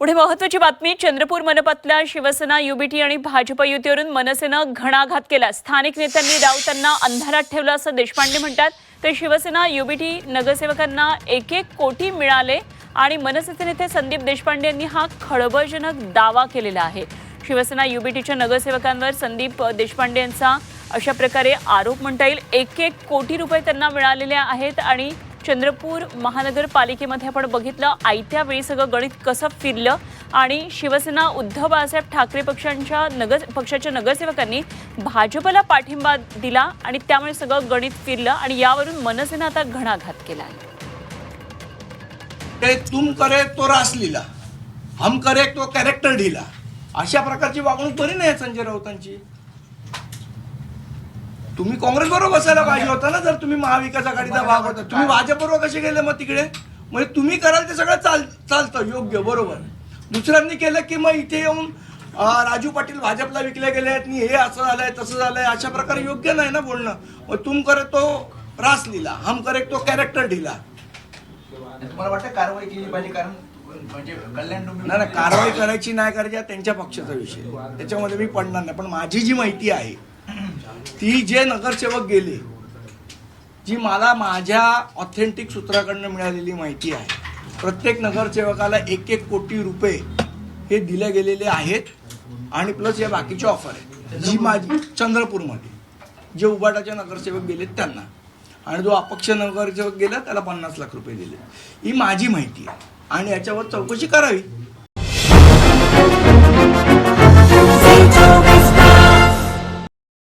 पुढे महत्वाची बातमी चंद्रपूर मनपातल्या शिवसेना युबीटी आणि भाजप युतीवरून मनसेनं घणाघात केला. स्थानिक नेत्यांनी राऊतांना अंधारात ठेवलं असं देशपांडे म्हणतात. तर शिवसेना युबीटी नगरसेवकांना एक एक कोटी मिळाले आणि मनसेचे नेते संदीप देशपांडे यांनी हा खळबळजनक दावा केलेला आहे. शिवसेना युबीटीच्या नगरसेवकांवर संदीप देशपांडे यांचा अशा प्रकारे आरोप म्हणता येईल. एक एक कोटी रुपये त्यांना मिळालेले आहेत आणि चंद्रपूर महानगरपालिकेमध्ये आपण बघितलं आयत्या वेळी सगळं गणित कसं फिरलं आणि शिवसेना उद्धव बाळासाहेब ठाकरे पक्षांच्या नगर पक्षाच्या नगरसेवकांनी भाजपला पाठिंबा दिला आणि त्यामुळे सगळं गणित फिरलं आणि यावरून मनसेनं आता घणाघात केला आहे. तुम करे तो रास लिहिला हम करे तो कॅरेक्टर ढिला. अशा प्रकारची वागणूक बरी नाही संजय राऊतांची. तुम्ही काँग्रेस बरोबर बसायला पाहिजे होता ना जर तुम्ही महाविकास आघाडीचा भाग होता. तुम्ही भाजप बरोबर कसे गेले मग तिकडे? म्हणजे तुम्ही कराल ते सगळं चाल चालतं योग्य बरोबर. दुसऱ्यांनी केलं की मग इथे येऊन राजू पाटील भाजपला विकले गेले आहेत हे असं झालंय तसं झालंय अशा प्रकारे योग्य नाही ना बोलणं. मग तुम करे तो रास लिला हम करे तो कॅरेक्टर ढिला. तुम्हाला वाटतं कारवाई केली पाहिजे? कारण म्हणजे कल्याण नाही कारवाई करायची नाही करायची त्यांच्या पक्षाचा विषय. त्याच्यामध्ये मी पडणार नाही पण माझी जी माहिती आहे ती जे नगरसेवक गेले जी मला माझ्या ऑथेंटिक सूत्राकडनं मिळालेली माहिती आहे प्रत्येक नगरसेवकाला एक एक कोटी रुपये हे दिले गेलेले आहेत आणि प्लस या बाकीच्या ऑफर आहेत. जी माझी चंद्रपूरमध्ये जे उबाटाचे नगरसेवक गेलेत त्यांना. आणि जो अपक्ष नगरसेवक गेला त्याला पन्नास लाख रुपये दिले. ही माझी माहिती आहे. आणि याच्यावर चौकशी करावी.